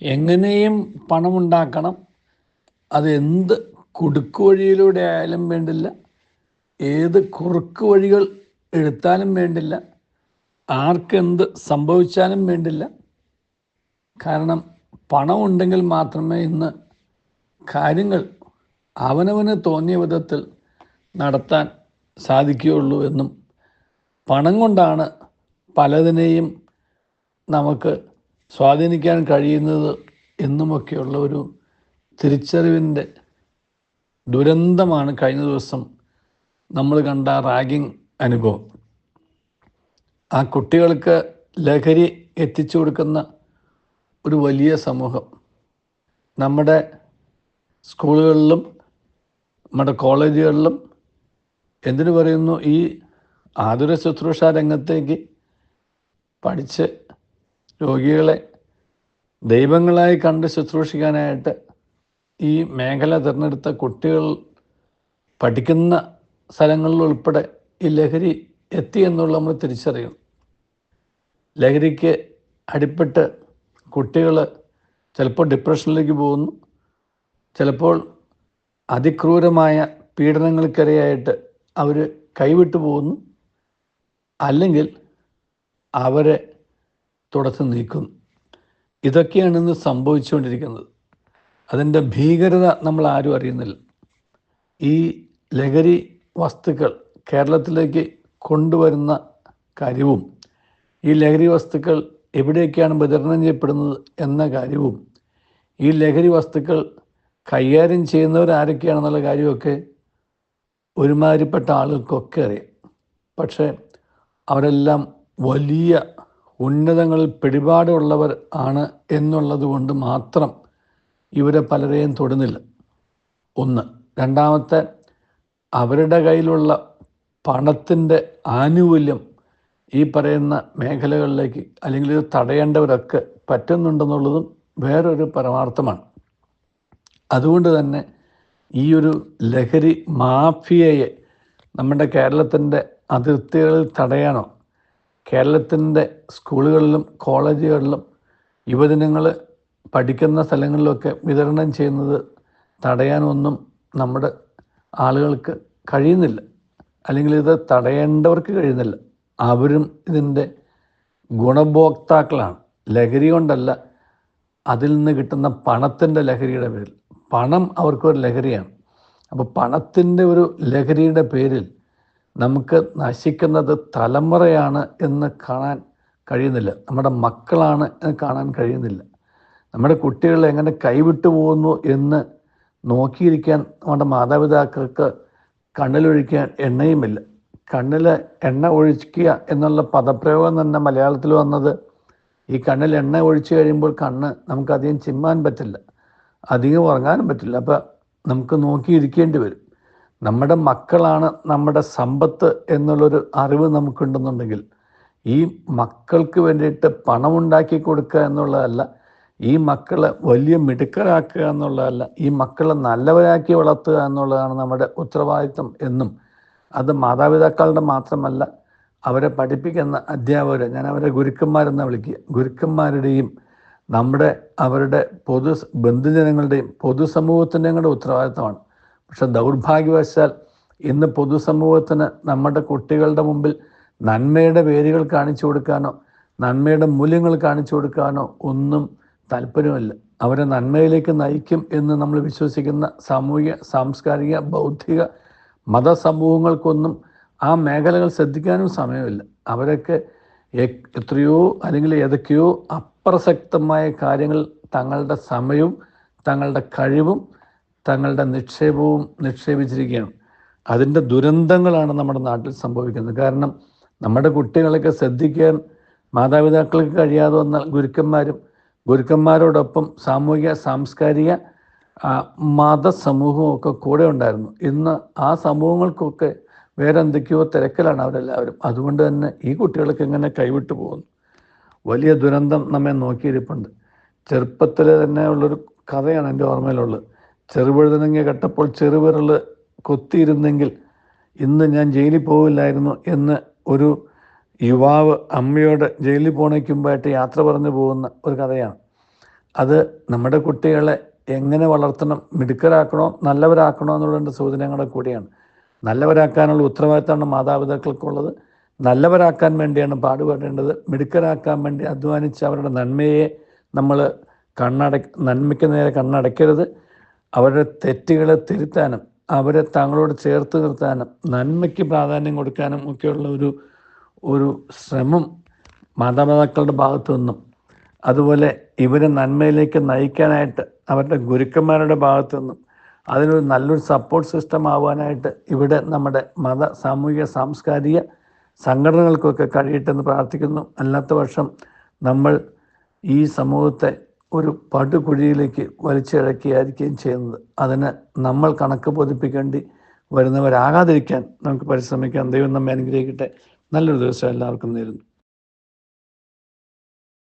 എങ്ങനെയും പണമുണ്ടാക്കണം. അതെന്ത് കുടുക്കു വഴിയിലൂടെ ആയാലും വേണ്ടില്ല. ഏത് കുറുക്ക് വഴികൾ എടുത്താലും വേണ്ടില്ല. ആർക്കെന്ത് സംഭവിച്ചാലും വേണ്ടില്ല. കാരണം പണമുണ്ടെങ്കിൽ മാത്രമേ ഇന്ന് കാര്യങ്ങൾ അവനവന് തോന്നിയ വിധത്തിൽ നടത്താൻ സാധിക്കുകയുള്ളൂ എന്നും പണം കൊണ്ടാണ് പലതിനെയും നമുക്ക് സ്വാധീനിക്കാൻ കഴിയുന്നത് എന്നുമൊക്കെയുള്ള ഒരു തിരിച്ചറിവിന്റെ ദുരന്തമാണ് കഴിഞ്ഞ ദിവസം നമ്മൾ കണ്ട റാഗിങ് അനുഭവം. ആ കുട്ടികൾക്ക് ലഹരി എത്തിച്ചു കൊടുക്കുന്ന ഒരു വലിയ സമൂഹം. നമ്മുടെ സ്കൂളുകളിലും നമ്മുടെ കോളേജുകളിലും എന്തിനു പറയുന്നു ഈ ആതുര ശുശ്രൂഷ രംഗത്തേക്ക് പഠിച്ച് രോഗികളെ ദൈവങ്ങളായി കണ്ട് ശുശ്രൂഷിക്കാനായിട്ട് ഈ മേഖല തിരഞ്ഞെടുത്ത കുട്ടികൾ പഠിക്കുന്ന സ്ഥലങ്ങളിൽ ഉൾപ്പെടെ ഈ ലഹരി എത്തി എന്നുള്ള നമ്മൾ തിരിച്ചറിയും ലഹരിക്ക് അടിപ്പെട്ട് കുട്ടികൾ ചിലപ്പോൾ ഡിപ്രഷനിലേക്ക് പോകുന്നു. ചിലപ്പോൾ അതിക്രൂരമായ പീഡനങ്ങൾക്കിരയായിട്ട് അവർ കൈവിട്ടു പോകുന്നു. അല്ലെങ്കിൽ അവരെ തുടച്ചു നീക്കുന്നു. ഇതൊക്കെയാണ് ഇന്ന് സംഭവിച്ചുകൊണ്ടിരിക്കുന്നത്. അതിന്റെ ഭീകരത നമ്മൾ ആരും അറിയുന്നില്ല. ഈ ലഹരി വസ്തുക്കൾ കേരളത്തിലേക്ക് കൊണ്ടുവരുന്ന കാര്യവും ഈ ലഹരി വസ്തുക്കൾ എവിടെയൊക്കെയാണ് വിതരണം ചെയ്യപ്പെടുന്നത് എന്ന കാര്യവും ഈ ലഹരി വസ്തുക്കൾ കൈകാര്യം ചെയ്യുന്നവർ ആരൊക്കെയാണെന്നുള്ള കാര്യമൊക്കെ ഒരുമാതിരിപ്പെട്ട ആളുകൾക്കൊക്കെ അറിയാം. പക്ഷേ അവരെല്ലാം വലിയ ഉന്നതങ്ങളിൽ പിടിപാടുള്ളവർ ആണ് എന്നുള്ളത് കൊണ്ട് മാത്രം ഇവരെ പലരെയും തൊടുന്നില്ല. ഒന്ന്. രണ്ടാമത്തെ അവരുടെ കയ്യിലുള്ള പണത്തിന്റെ ആനുകൂല്യം ഈ പറയുന്ന മേഖലകളിലേക്ക് അല്ലെങ്കിൽ ഇത് തടയേണ്ടവരൊക്കെ പറ്റുന്നുണ്ടെന്നുള്ളതും വേറൊരു പരമാർത്ഥമാണ്. അതുകൊണ്ട് തന്നെ ഈ ഒരു ലഹരി മാഫിയയെ നമ്മുടെ കേരളത്തിന്റെ അതിർത്തികളിൽ തടയാനോ കേരളത്തിന്റെ സ്കൂളുകളിലും കോളേജുകളിലും യുവജനങ്ങൾ പഠിക്കുന്ന സ്ഥലങ്ങളിലൊക്കെ വിതരണം ചെയ്യുന്നത് തടയാനൊന്നും നമ്മുടെ ആളുകൾക്ക് കഴിയുന്നില്ല. അല്ലെങ്കിൽ ഇത് തടയേണ്ടവർക്ക് കഴിയുന്നില്ല. അവരും ഇതിന്റെ ഗുണഭോക്താക്കളാണ്. ലഹരി കൊണ്ടല്ല അതിൽ നിന്ന് കിട്ടുന്ന പണത്തിന്റെ ലഹരിയുടെ പേരിൽ. പണം അവർക്കൊരു ലഹരിയാണ്. അപ്പോൾ പണത്തിന്റെ ഒരു ലഹരിയുടെ പേരിൽ നമുക്ക് നശിക്കുന്നത് തലമുറയാണ് എന്ന് കാണാൻ കഴിയുന്നില്ല. നമ്മുടെ മക്കളാണ് എന്ന് കാണാൻ കഴിയുന്നില്ല. നമ്മുടെ കുട്ടികൾ എങ്ങനെ കൈവിട്ടു പോകുന്നു എന്ന് നോക്കിയിരിക്കാൻ നമ്മുടെ മാതാപിതാക്കൾക്ക് കണ്ണിലൊഴിക്കാൻ എണ്ണയുമില്ല. കണ്ണിൽ എണ്ണ ഒഴിക്കുക എന്നുള്ള പദപ്രയോഗം തന്നെ മലയാളത്തിൽ വന്നത് ഈ കണ്ണിൽ എണ്ണ ഒഴിച്ചു കഴിയുമ്പോൾ കണ്ണ് നമുക്കധികം ചിമ്മാൻ പറ്റില്ല. അധികം ഉറങ്ങാനും പറ്റില്ല. അപ്പം നമുക്ക് നോക്കിയിരിക്കേണ്ടി വരും. നമ്മുടെ മക്കളാണ് നമ്മുടെ സമ്പത്ത് എന്നുള്ളൊരു അറിവ് നമുക്കുണ്ടെന്നുണ്ടെങ്കിൽ ഈ മക്കൾക്ക് വേണ്ടിയിട്ട് പണമുണ്ടാക്കി കൊടുക്കുക എന്നുള്ളതല്ല ഈ മക്കളെ വലിയ മിടുക്കരാക്കുക എന്നുള്ളതല്ല ഈ മക്കളെ നല്ലവരാക്കി വളർത്തുക എന്നുള്ളതാണ് നമ്മുടെ ഉത്തരവാദിത്വം എന്നും. അത് മാതാപിതാക്കളുടെ മാത്രമല്ല അവരെ പഠിപ്പിക്കുന്ന അധ്യാപകർ ഞാൻ അവരെ ഗുരുക്കന്മാരെന്ന് വിളിക്കുക ഗുരുക്കന്മാരുടെയും നമ്മുടെ അവരുടെ പൊതു ബന്ധുജനങ്ങളുടെയും പൊതുസമൂഹത്തിന്റെയും കൂടെ ഉത്തരവാദിത്തമാണ് പക്ഷെ ദൗർഭാഗ്യവശാൽ ഇന്ന് പൊതുസമൂഹത്തിന് നമ്മുടെ കുട്ടികളുടെ മുമ്പിൽ നന്മയുടെ പേരുകൾ കാണിച്ചു കൊടുക്കാനോ നന്മയുടെ മൂല്യങ്ങൾ കാണിച്ചു കൊടുക്കാനോ ഒന്നും താല്പര്യമില്ല. അവരെ നന്മയിലേക്ക് നയിക്കും എന്ന് നമ്മൾ വിശ്വസിക്കുന്ന സാമൂഹിക സാംസ്കാരിക ബൗദ്ധിക മതസമൂഹങ്ങൾക്കൊന്നും ആ മേഖലകൾ ശ്രദ്ധിക്കാനും സമയമില്ല. അവരൊക്കെ എത്രയോ അല്ലെങ്കിൽ ഏതൊക്കെയോ അപ്രസക്തമായ കാര്യങ്ങൾ തങ്ങളുടെ സമയവും തങ്ങളുടെ കഴിവും തങ്ങളുടെ നിക്ഷേപവും നിക്ഷേപിച്ചിരിക്കുകയാണ്. അതിന്റെ ദുരന്തങ്ങളാണ് നമ്മുടെ നാട്ടിൽ സംഭവിക്കുന്നത്. കാരണം നമ്മുടെ കുട്ടികളൊക്കെ ശ്രദ്ധിക്കാൻ മാതാപിതാക്കൾക്ക് കഴിയാതെ വന്നാൽ ഗുരുക്കന്മാരും ഗുരുക്കന്മാരോടൊപ്പം സാമൂഹിക സാംസ്കാരിക മത സമൂഹവും ഒക്കെ കൂടെ ഉണ്ടായിരുന്നു. ഇന്ന് ആ സമൂഹങ്ങൾക്കൊക്കെ വേറെ എന്തൊക്കെയോ തിരക്കിലാണ് അവരെല്ലാവരും. അതുകൊണ്ട് തന്നെ ഈ കുട്ടികൾക്ക് ഇങ്ങനെ കൈവിട്ടു പോകുന്നു. വലിയ ദുരന്തം നമ്മെ നോക്കിയിരിപ്പുണ്ട്. ചെറുപ്പത്തിൽ തന്നെ ഉള്ളൊരു കഥയാണ് എന്റെ ഓർമ്മയിലുള്ളത്. ചെറുപഴുതനങ്ങ കട്ടപ്പോൾ ചെറുവിരൽ കൊത്തിയിരുന്നെങ്കിൽ ഇന്ന് ഞാൻ ജയിലിൽ പോവില്ലായിരുന്നു എന്ന് ഒരു യുവാവ് അമ്മയോട് ജയിലിൽ പോണയ്ക്കുമ്പായിട്ട് യാത്ര പറഞ്ഞു പോകുന്ന ഒരു കഥയാണ്. അത് നമ്മുടെ കുട്ടികളെ എങ്ങനെ വളർത്തണം മിടുക്കരാക്കണോ നല്ലവരാക്കണോ എന്നുള്ളതിന്റെ സൂചനകളെ കൂടിയാണ്. നല്ലവരാക്കാനുള്ള ഉത്തരവാദിത്തമാണ് മാതാപിതാക്കൾക്കുള്ളത്. നല്ലവരാക്കാൻ വേണ്ടിയാണ് പാടുപെടേണ്ടത്. മിടുക്കരാക്കാൻ വേണ്ടി അധ്വാനിച്ച് അവരുടെ നന്മയെ നമ്മൾ കണ്ണട നന്മയ്ക്ക് നേരെ കണ്ണടയ്ക്കരുത്. അവരുടെ തെറ്റുകളെ തിരുത്താനും അവരെ തങ്ങളോട് ചേർത്ത് നിർത്താനും നന്മയ്ക്ക് പ്രാധാന്യം കൊടുക്കാനും ഒക്കെയുള്ള ഒരു ഒരു ശ്രമം മാതാപിതാക്കളുടെ ഭാഗത്തു നിന്നും. അതുപോലെ ഇവരെ നന്മയിലേക്ക് നയിക്കാനായിട്ട് അവരുടെ ഗുരുക്കന്മാരുടെ ഭാഗത്തു നിന്നും അതിനൊരു നല്ലൊരു സപ്പോർട്ട് സിസ്റ്റം ആവാനായിട്ട് ഇവിടെ നമ്മുടെ മത സാമൂഹിക സാംസ്കാരിക സംഘടനകൾക്കൊക്കെ കഴിയട്ടെന്ന് പ്രാർത്ഥിക്കുന്നു. അല്ലാത്ത പക്ഷം നമ്മൾ ഈ സമൂഹത്തെ ഒരു പടുകുഴിയിലേക്ക് വലിച്ചിഴക്കിയായിരിക്കുകയും ചെയ്യുന്നത്. അതിന് നമ്മൾ കണക്ക് ബോധിപ്പിക്കേണ്ടി വരുന്നവരാകാതിരിക്കാൻ നമുക്ക് പരിശ്രമിക്കാം. ദൈവം നമ്മെ അനുഗ്രഹിക്കട്ടെ. നല്ലൊരു ദിവസം എല്ലാവർക്കും നേരുന്നു.